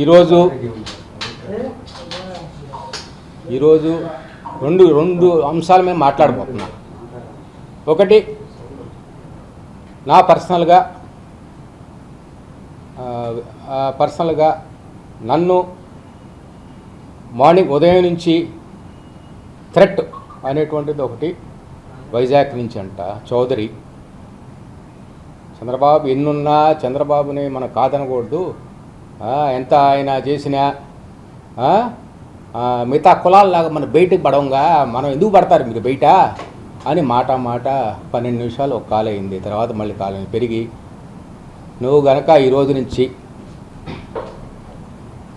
ఈరోజు ఈరోజు రెండు రెండు అంశాల మీద మాట్లాడబోతున్నా. ఒకటి నా పర్సనల్గా పర్సనల్గా నన్ను మార్నింగ్ ఉదయం నుంచి థ్రెట్ అనేటువంటిది ఒకటి వైజాగ్ నుంచి అంట చౌదరి. చంద్రబాబు ఎన్నున్నా చంద్రబాబుని మనం కాదనకూడదు. ఎంత ఆయన చేసినా మిగతా కులాలలాగా మన బయటకు పడవంగా మనం ఎందుకు పడతారు మీరు బయట? అని మాట మాట పన్నెండు నిమిషాలు ఒక కాల్ అయింది. తర్వాత మళ్ళీ కాల్ అయింది. పెరిగి నువ్వు గనక ఈరోజు నుంచి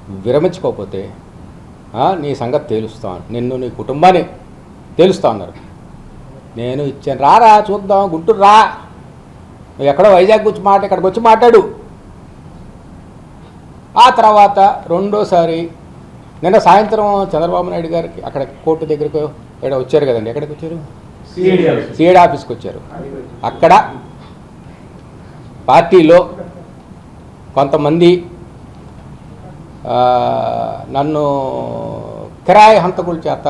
విరమించుకోకపోతే నీ సంగతి తేలుస్తాను. నిన్ను నీ కుటుంబాన్ని తేలుస్తా అన్నారు. నేను ఇచ్చాను. రారా చూద్దాం గుంటూరు రా నువ్వు ఎక్కడో వైజాగ్ వచ్చి మాట ఇక్కడికి వచ్చి మాట్లాడు. ఆ తర్వాత రెండోసారి నిన్న సాయంత్రం చంద్రబాబు నాయుడు గారికి అక్కడ కోర్టు దగ్గరకు ఇక్కడ వచ్చారు కదండి? ఎక్కడికి వచ్చారు? సిఐడి ఆఫీస్కి. వచ్చారు. అక్కడ పార్టీలో కొంతమంది నన్ను కిరాయి హంతకుల చేత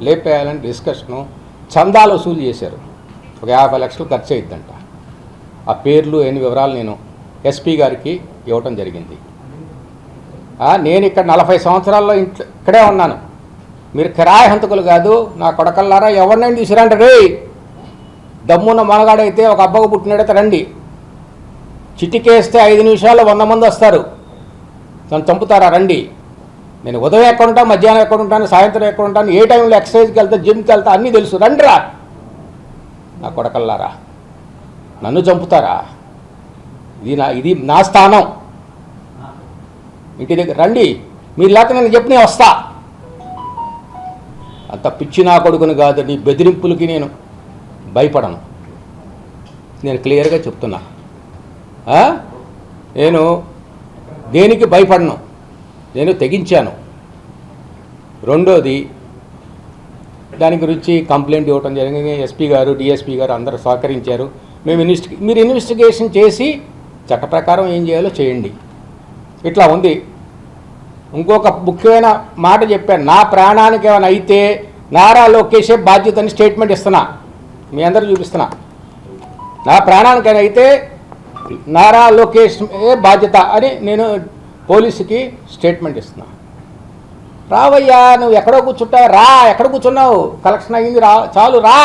లేపేయాలని డిస్కషను చందాలు వసూలు చేశారు. ఒక యాభై లక్షలు ఖర్చు అయిద్దంట. ఆ పేర్లు ఎన్ని వివరాలు నేను ఎస్పీ గారికి ఇవ్వటం జరిగింది. నేను ఇక్కడ నలభై సంవత్సరాల్లో ఇంట్లో ఇక్కడే ఉన్నాను. మీరు కిరాయి హంతకులు కాదు నా కొడకల్లారా ఎవరినైనా తీసుకురండి. రే దమ్మున్న మనగాడైతే ఒక అబ్బకు పుట్టినడైతే రండి. చిటికేస్తే ఐదు నిమిషాల్లో వంద మంది వస్తారు. నన్ను చంపుతారా? రండి. నేను ఉదయం ఎక్కడ ఉంటాను మధ్యాహ్నం ఎక్కడ ఉంటాను సాయంత్రం ఎక్కడ ఉంటాను ఏ టైంలో ఎక్సర్సైజ్కి వెళ్తా జిమ్కి వెళ్తా అన్నీ తెలుసు. రండిరా. నా కొడకల్లారా? నన్ను చంపుతారా? ఇది నా ఇది నా స్థానం. ఇంటి దగ్గర రండి. మీరు లేక నేను చెప్పినే వస్తా. అంత పిచ్చి నా కొడుకుని కాదు నీ బెదిరింపులకి నేను భయపడను. నేను క్లియర్గా చెప్తున్నా. నేను దేనికి భయపడను? నేను తెగించాను. రెండోది దాని గురించి కంప్లైంట్ ఇవ్వటం జరిగింది. ఎస్పీ గారు డిఎస్పీ గారు అందరూ సహకరించారు. మేము ఇన్వెస్టి మీరు ఇన్వెస్టిగేషన్ చేసి చట్ట ప్రకారం ఏం చేయాలో చేయండి. ఇట్లా ఉంది. ఇంకొక ముఖ్యమైన మాట చెప్పాను. నా ప్రాణానికి ఏమైనా అయితే నారా లోకేషే బాధ్యత అని స్టేట్మెంట్ ఇస్తున్నా. మీ అందరూ చూపిస్తున్నా. నా ప్రాణానికైనా అయితే నారా లోకేష్ బాధ్యత అని నేను పోలీసుకి స్టేట్మెంట్ ఇస్తున్నా. రావయ్యా నువ్వు ఎక్కడో కూర్చుంటావు రా ఎక్కడ కూర్చున్నావు? కలెక్షన్ అయ్యింది రా చాలు రా.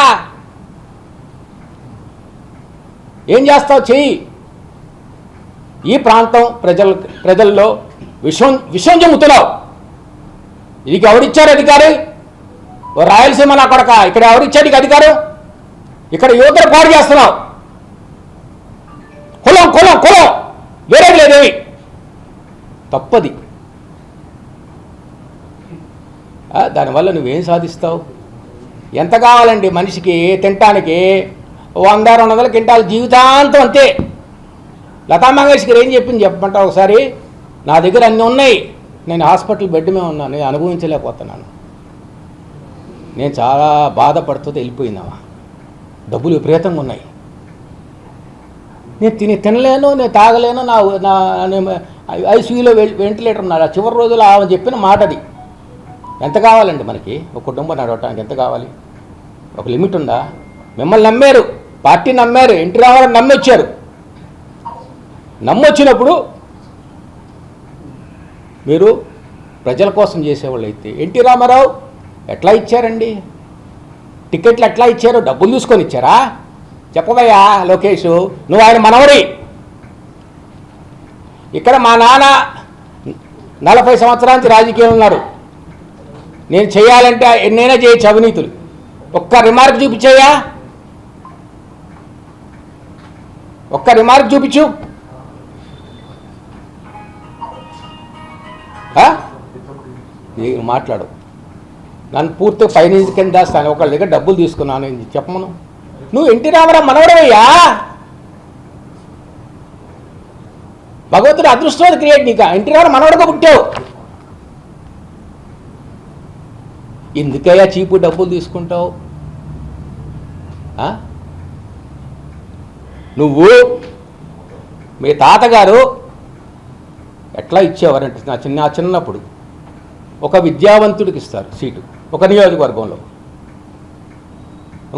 ఏం చేస్తావు చెయ్యి. ఈ ప్రాంతం ప్రజల ప్రజల్లో విషం విషం చెబుతున్నావు ఇది ఎవరిచ్చారు అధికారి? ఓ రాయలసీమ నా కొడక. ఇక్కడ ఎవరిచ్చాడు నీకు అధికారం? ఇక్కడ యువతను పాడు చేస్తున్నావు. కులం కులం కులం. వేరేది లేదేవి తప్పది. దానివల్ల నువ్వేం సాధిస్తావు? ఎంత కావాలండి మనిషికి తినటానికి? వంద రెండు వందల క్వింటాలు జీవితాంతం అంతే. లతా మంగేష్కర్ ఏం చెప్పింది చెప్పమంటావు ఒకసారి? నా దగ్గర అన్నీ ఉన్నాయి. నేను హాస్పిటల్ బెడ్ మీద ఉన్నాను. నేను అనుభవించలేకపోతున్నాను. నేను చాలా బాధపడుతూ వెళ్ళిపోయిందమ్మా. డబ్బులు విపరీతంగా ఉన్నాయి. నేను తిని తినలేను నేను తాగలేను నా నా ఐసీయూలో వెంటిలేటర్ ఉన్నారు. ఆ చివరి రోజులు ఆమె చెప్పిన మాట అది ఎంత కావాలండి మనకి? ఒక కుటుంబం నడవటానికి ఎంత కావాలి? ఒక లిమిట్ ఉందా? మిమ్మల్ని నమ్మారు. పార్టీ నమ్మారు. ఎన్టీ రామారావు నమ్మొచ్చారు. నమ్మొచ్చినప్పుడు మీరు ప్రజల కోసం చేసేవాళ్ళు అయితే ఎన్టీ రామారావు ఎట్లా ఇచ్చారండి? టికెట్లు ఎట్లా ఇచ్చారు? డబ్బులు తీసుకొని ఇచ్చారా? చెప్పవయ్యా లోకేష్ నువ్వు ఆయన మనవరి ఇక్కడ మా నాన్న నలభై సంవత్సరానికి రాజకీయాలు ఉన్నారు. నేను చేయాలంటే ఎన్నైనా చేయొచ్చు అవినీతులు. ఒక్క రిమార్క్ చూపించయ్యా. ఒక్క రిమార్క్ చూపించు. మాట్లాడు. నన్ను పూర్తిగా ఫైనాన్స్ కింద దాస్తాను. ఒకళ్ళ దగ్గర డబ్బులు తీసుకున్నాను. అని చెప్పమను. నువ్వు ఎన్టీ రామారావు మనవడవయ్యా? భగవంతుడు అదృష్టం క్రియేట్ నీకు? ఎన్టీ రామారావు మనవడగా పుట్టావు. ఎందుకయ్యా చీపు డబ్బులు తీసుకుంటావు? ఆ? నువ్వు మీ తాతగారు ఎట్లా ఇచ్చేవారంటే నా చిన్న చిన్నప్పుడు ఒక విద్యావంతుడికి ఇస్తారు సీటు ఒక నియోజకవర్గంలో.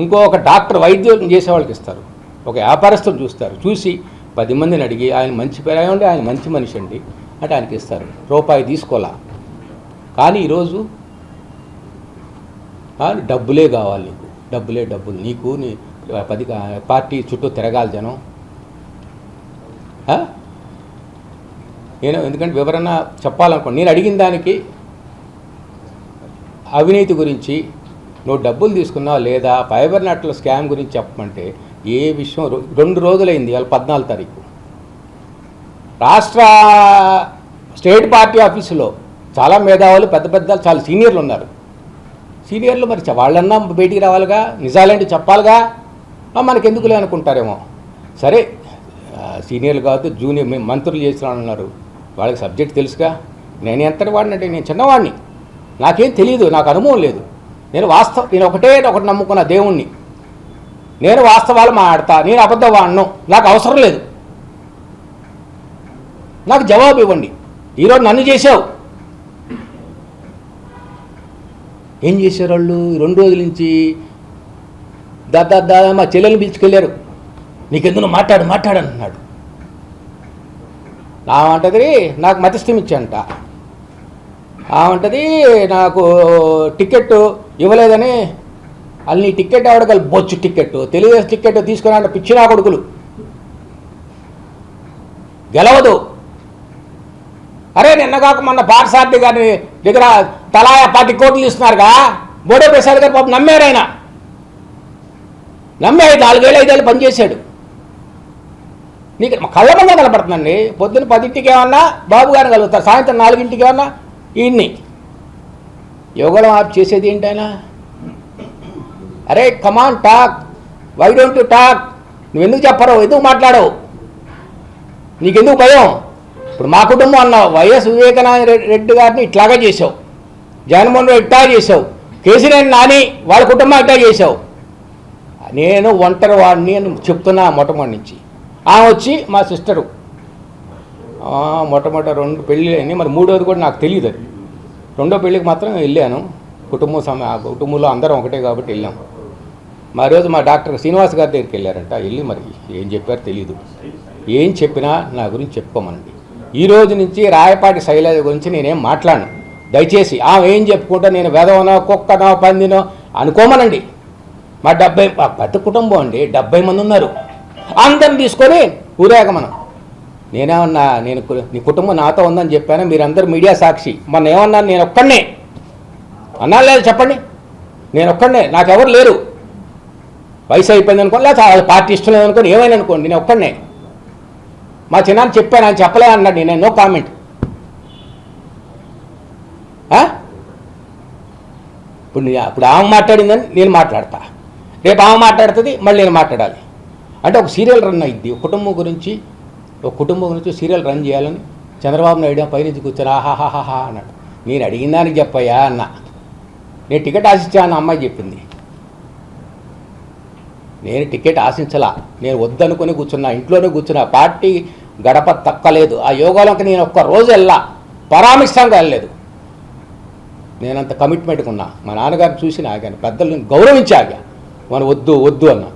ఇంకో ఒక డాక్టర్ వైద్యం చేసేవాళ్ళకి ఇస్తారు. ఒక వ్యాపారస్తులు చూస్తారు చూసి పది మందిని అడిగి ఆయన మంచి పేరు ఉండి ఆయన మంచి మనిషి అండి అంటే ఆయనకి ఇస్తారు. రూపాయి తీసుకోవాలా కానీ ఈరోజు డబ్బులే కావాలి నీకు. డబ్బులే డబ్బులు. నీకు నీ పది పార్టీ చుట్టూ తిరగాలి జనం. నేను ఎందుకంటే వివరణ చెప్పాలనుకోండి. నేను అడిగిన దానికి అవినీతి గురించి నువ్వు డబ్బులు తీసుకున్నావు లేదా ఫైబర్ నెట్ల స్కామ్ గురించి చెప్పమంటే ఏ విషయం రో- రెండు రోజులైంది ఇవాళ పద్నాలుగు తారీఖు. రాష్ట్ర స్టేట్ పార్టీ ఆఫీసులో చాలా మేధావులు పెద్ద పెద్ద చాలా సీనియర్లు ఉన్నారు. సీనియర్లు మరి వాళ్ళన్నా బయటికి రావాలిగా నిజాలేంటి చెప్పాలిగా? మనకి ఎందుకులే అనుకుంటారేమో. సరే సీనియర్లు కాదు జూనియర్ మంత్రులు చేసిన అన్నారు వాళ్ళకి సబ్జెక్ట్ తెలుసుగా? నేను ఎంతటి వాడిని అంటే నేను చిన్నవాడిని. నాకేం తెలియదు నాకు అనుభవం లేదు. నేను వాస్తవ నేను ఒకటే ఒకటి నమ్ముకున్న దేవుణ్ణి. నేను వాస్తవాలు మాట్లాడతా నేను అబద్ధం వాడను నాకు అవసరం లేదు. నాకు జవాబు ఇవ్వండి. ఈరోజు నన్ను చేసావు ఏం చేశారు వాళ్ళు? రెండు రోజుల నుంచి దాదా దాదా మా చెల్లెల్ని పిలుచుకెళ్ళారు. నీకెందుకు మాట్లాడు మాట్లాడు అన్నాడు. ఆమంటది నాకు మతిస్థం ఇచ్చంట ఆమంటది నాకు టికెట్ ఇవ్వలేదని. వాళ్ళు నీ టికెట్ ఎవడగల బొచ్చు టికెట్ తెలుగుదేశం టికెట్ తీసుకుని అంటే పిచ్చినా కొడుకులు. గెలవదు. అరే నిన్న కాక మొన్న పాఠశార్థి గారి దగ్గర తలా పాటి కోట్లు ఇస్తున్నారుగా బోడే ప్రసాద్ గారు పాపం నమ్మారు ఆయన. నమ్మే నాలుగేళ్ళు ఐదేళ్ళు పనిచేశాడు. నీకు కళ్ళ కనపడుతుందండి. పొద్దున్న పదింటికి ఏమన్నా బాబు గారిని కలుగుతారు. సాయంత్రం నాలుగింటికి ఏమన్నా? ఈయన్ని యోగలం ఆప్ చేసేది ఏంటి ఆయన అరే come on talk why don't you talk నువ్వు ఎందుకు చెప్పరు ఎందుకు మాట్లాడవు? నీకెందుకు భయం? ఇప్పుడు మా కుటుంబం అన్నావు. వైఎస్ వివేకానంద రెడ్డి- గారిని ఇట్లాగే చేసావు జగన్మోహన్ రెడ్డి ఇట్టా చేసావు కేసీఆర్ నాని వాళ్ళ కుటుంబం ఇట్టా చేసావు నేను ఒంటరి వాడిని అని చెప్తున్నా మొట్టమొదటి నుంచి. ఆమె వచ్చి మా సిస్టరు. మొట్టమొదటి రెండు పెళ్ళి అయినాయి. మరి మూడోది కూడా నాకు తెలియదు అది. రెండో పెళ్ళికి మాత్రం వెళ్ళాను. కుటుంబం సమ ఆ కుటుంబంలో అందరం ఒకటే కాబట్టి వెళ్ళాం. మా రోజు మా డాక్టర్ శ్రీనివాస్ గారి దగ్గరికి వెళ్ళారంట. వెళ్ళి మరి ఏం చెప్పారో తెలియదు ఏం చెప్పినా నా గురించి చెప్పుకోమనండి ఈ రోజు నుంచి రాయపాటి శైలజ గురించి నేనేం మాట్లాడను. దయచేసి ఆమె ఏం చెప్పుకుంటా నేను వెదవనో కుక్కనో పందినో అనుకోమనండి. మా డెబ్బై మా పెద్ద కుటుంబం అండి. డెబ్బై మంది ఉన్నారు. అందరిని తీసుకొని ఊరేగమనం నేనేమన్నా నేను నీ కుటుంబం నాతో ఉందని చెప్పాను? మీరందరూ మీడియా సాక్షి. మొన్న ఏమన్నాను నేను ఒక్కడనే అన్నా లేదు చెప్పండి. నేను ఒక్కడనే నాకెవరు లేరు. వయసు అయిపోయింది అనుకోండి లేకపోతే పార్టీ ఇష్టం లేదు అనుకోండి ఏమైనా అనుకోండి నేను ఒక్కడనే మా చిన్నాన్న చెప్పాను ఆయన చెప్పలే అన్నాడు నేను. No comment. ఇప్పుడు నీ- ఇప్పుడు ఆమె మాట్లాడిందని నేను మాట్లాడతా. రేపు ఆమె మాట్లాడుతుంది మళ్ళీ నేను మాట్లాడాలి. అంటే ఒక సీరియల్ రన్ అయింది. ఒక కుటుంబం గురించి ఒక కుటుంబం గురించి సీరియల్ రన్ చేయాలని చంద్రబాబు నాయుడు పైనుంచి కూర్చొని ఆహాహాహా అన్నాడు. నేను అడిగిన దానికి చెప్పయ్యా అన్న. నేను టికెట్ ఆశించా అన్న అమ్మాయి చెప్పింది. నేను టికెట్ ఆశించలా. నేను వద్దనుకొని కూర్చున్నా ఇంట్లోనే కూర్చున్నా. పార్టీ గడప తక్కలేదు. ఆ యోగాలోకి నేను ఒక్క రోజు వెళ్ళా. పరామిష్టంగా వెళ్ళలేదు. నేనంత కమిట్మెంట్గా ఉన్నా. మా నాన్నగారిని చూసి ఆగాను. పెద్దలను గౌరవించి ఆగా. మనం వద్దు వద్దు అన్నా.